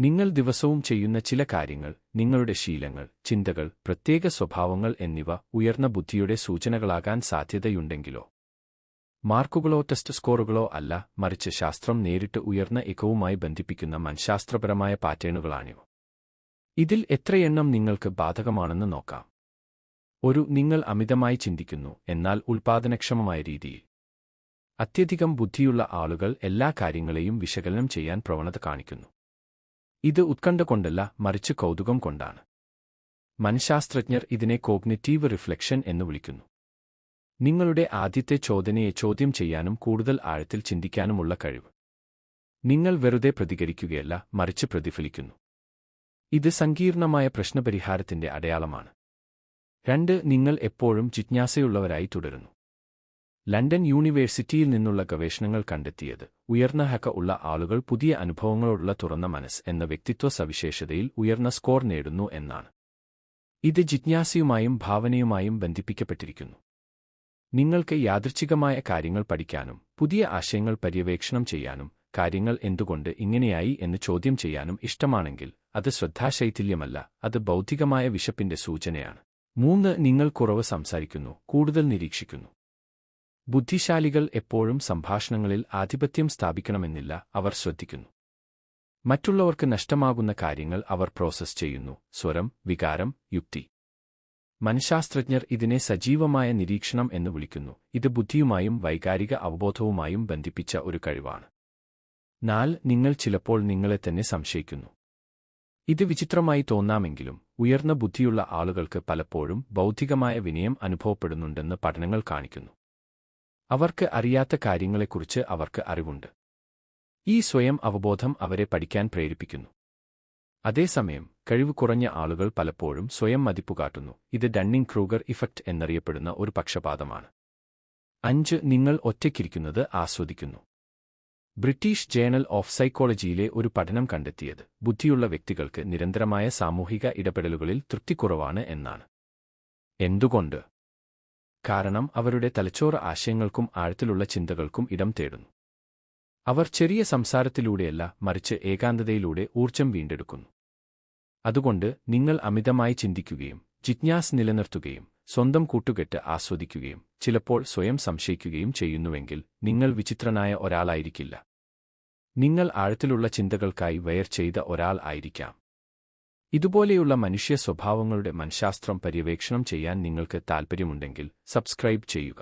നിങ്ങൾ ദിവസവും ചെയ്യുന്ന ചില കാര്യങ്ങൾ നിങ്ങളുടെ ശീലങ്ങൾ ചിന്തകൾ പ്രത്യേക സ്വഭാവങ്ങൾ എന്നിവ ഉയർന്ന ബുദ്ധിയുടെ സൂചനകളാകാൻ സാധ്യതയുണ്ടെങ്കിലോ? മാർക്കുകളോ ടെസ്റ്റ് സ്കോറുകളോ അല്ല മറിച്ച് ശാസ്ത്രം നേരിട്ട് ഉയർന്ന ഇക്കവുമായി ബന്ധിപ്പിക്കുന്ന മനഃശാസ്ത്രപരമായ പാറ്റേണുകളാണിവ. ഇതിൽ എത്രയെണ്ണം നിങ്ങൾക്ക് ബാധകമാണെന്ന് നോക്കാം. ഒരു നിങ്ങൾ അമിതമായി ചിന്തിക്കുന്നു എന്നാൽ ഉൽപാദനക്ഷമമായ രീതിയിൽ. അത്യധികം ബുദ്ധിയുള്ള ആളുകൾ എല്ലാ കാര്യങ്ങളെയും വിശകലനം ചെയ്യാൻ പ്രവണത കാണിക്കുന്നു. ഇത് ഉത്കണ്ഠ കൊണ്ടല്ല മറിച്ച് കൗതുകം കൊണ്ടാണ്. മനഃശാസ്ത്രജ്ഞർ ഇതിനെ കോഗ്നിറ്റീവ് റിഫ്ലക്ഷൻ എന്ന് വിളിക്കുന്നു. നിങ്ങളുടെ ആദ്യത്തെ ചോദനയെ ചോദ്യം ചെയ്യാനും കൂടുതൽ ആഴത്തിൽ ചിന്തിക്കാനുമുള്ള കഴിവ്. നിങ്ങൾ വെറുതെ പ്രതികരിക്കുകയല്ല മറിച്ച് പ്രതിഫലിക്കുന്നു. ഇത് സങ്കീർണമായ പ്രശ്നപരിഹാരത്തിന്റെ അടയാളമാണ്. രണ്ട് നിങ്ങൾ എപ്പോഴും ജിജ്ഞാസയുള്ളവരായി തുടരുന്നു. ലണ്ടൻ യൂണിവേഴ്സിറ്റിയിൽ നിന്നുള്ള ഗവേഷണങ്ങൾ കണ്ടെത്തിയത് ഉയർന്ന ഹക്ക ഉള്ള ആളുകൾ പുതിയ അനുഭവങ്ങളോടുള്ള തുറന്ന മനസ്സ് എന്ന വ്യക്തിത്വ സവിശേഷതയിൽ ഉയർന്ന സ്കോർ നേടുന്നു എന്നാണ്. ഇത് ജിജ്ഞാസയുമായും ഭാവനയുമായും ബന്ധിപ്പിക്കപ്പെട്ടിരിക്കുന്നു. നിങ്ങൾക്ക് യാദൃച്ഛികമായ കാര്യങ്ങൾ പഠിക്കാനും പുതിയ ആശയങ്ങൾ പര്യവേക്ഷണം ചെയ്യാനും കാര്യങ്ങൾ എന്തുകൊണ്ട് ഇങ്ങനെയായി എന്ന് ചോദ്യം ചെയ്യാനും ഇഷ്ടമാണെങ്കിൽ അത് ശ്രദ്ധാശൈഥില്യമല്ല അത് ബൗദ്ധികമായ വിശപ്പിന്റെ സൂചനയാണ്. മൂന്ന് നിങ്ങൾ കുറവ് സംസാരിക്കുന്നു കൂടുതൽ നിരീക്ഷിക്കുന്നു. ബുദ്ധിശാലികൾ എപ്പോഴും സംഭാഷണങ്ങളിൽ ആധിപത്യം സ്ഥാപിക്കണമെന്നില്ല അവർ ശ്രദ്ധിക്കുന്നു. മറ്റുള്ളവർക്ക് നഷ്ടമാകുന്ന കാര്യങ്ങൾ അവർ പ്രോസസ് ചെയ്യുന്നു സ്വരം വികാരം യുക്തി. മനഃശാസ്ത്രജ്ഞർ ഇതിനെ സജീവമായ നിരീക്ഷണം എന്ന് വിളിക്കുന്നു ഇത് ബുദ്ധിയുമായും വൈകാരിക അവബോധവുമായും ബന്ധിപ്പിച്ച ഒരു കഴിവാണ്. നാൽ നിങ്ങൾ ചിലപ്പോൾ നിങ്ങളെ തന്നെ സംശയിക്കുന്നു. ഇത് വിചിത്രമായി തോന്നാമെങ്കിലും ഉയർന്ന ബുദ്ധിയുള്ള ആളുകൾക്ക് പലപ്പോഴും ബൗദ്ധികമായ വിനയം അനുഭവപ്പെടുന്നുണ്ടെന്ന് പഠനങ്ങൾ കാണിക്കുന്നു. അവർക്ക് അറിയാത്ത കാര്യങ്ങളെക്കുറിച്ച് അവർക്ക് അറിവുണ്ട്. ഈ സ്വയം അവബോധം അവരെ പഠിക്കാൻ പ്രേരിപ്പിക്കുന്നു. അതേസമയം കഴിവ് കുറഞ്ഞ ആളുകൾ പലപ്പോഴും സ്വയം മതിപ്പുകാട്ടുന്നു ഇത് ഡണ്ണിംഗ് ക്രൂഗർ ഇഫക്റ്റ് എന്നറിയപ്പെടുന്ന ഒരു പക്ഷപാതമാണ്. അഞ്ച് നിങ്ങൾ ഒറ്റയ്ക്കിരിക്കുന്നത് ആസ്വദിക്കുന്നു. ബ്രിട്ടീഷ് ജേണൽ ഓഫ് സൈക്കോളജിയിലെ ഒരു പഠനം കണ്ടെത്തിയത് ബുദ്ധിയുള്ള വ്യക്തികൾക്ക് നിരന്തരമായ സാമൂഹിക ഇടപെടലുകളിൽ തൃപ്തിക്കുറവാണ് എന്നാണ്. എന്തുകൊണ്ട്? കാരണം അവരുടെ തലച്ചോറ് ആശയങ്ങൾക്കും ആഴത്തിലുള്ള ചിന്തകൾക്കും ഇടം തേടുന്നു. അവർ ചെറിയ സംസാരത്തിലൂടെയല്ല മറിച്ച് ഏകാന്തതയിലൂടെ ഊർജം വീണ്ടെടുക്കുന്നു. അതുകൊണ്ട് നിങ്ങൾ അമിതമായി ചിന്തിക്കുകയും ജിജ്ഞാസ് നിലനിർത്തുകയും സ്വന്തം കൂട്ടുകെട്ട് ആസ്വദിക്കുകയും ചിലപ്പോൾ സ്വയം സംശയിക്കുകയും ചെയ്യുന്നുവെങ്കിൽ നിങ്ങൾ വിചിത്രനായ ഒരാളായിരിക്കില്ല. നിങ്ങൾ ആഴത്തിലുള്ള ചിന്തകൾക്കായി വയർ ചെയ്ത ഒരാൾ ആയിരിക്കാം. ഇതുപോലെയുള്ള മനുഷ്യ സ്വഭാവങ്ങളുടെ മനഃശാസ്ത്രം പര്യവേക്ഷണം ചെയ്യാൻ നിങ്ങൾക്ക് താൽപ്പര്യമുണ്ടെങ്കിൽ സബ്സ്ക്രൈബ് ചെയ്യുക.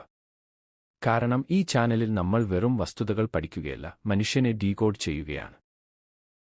കാരണം ഈ ചാനലിൽ നമ്മൾ വെറും വസ്തുതകൾ പഠിക്കുകയല്ല മനുഷ്യനെ ഡീകോഡ് ചെയ്യുകയാണ്.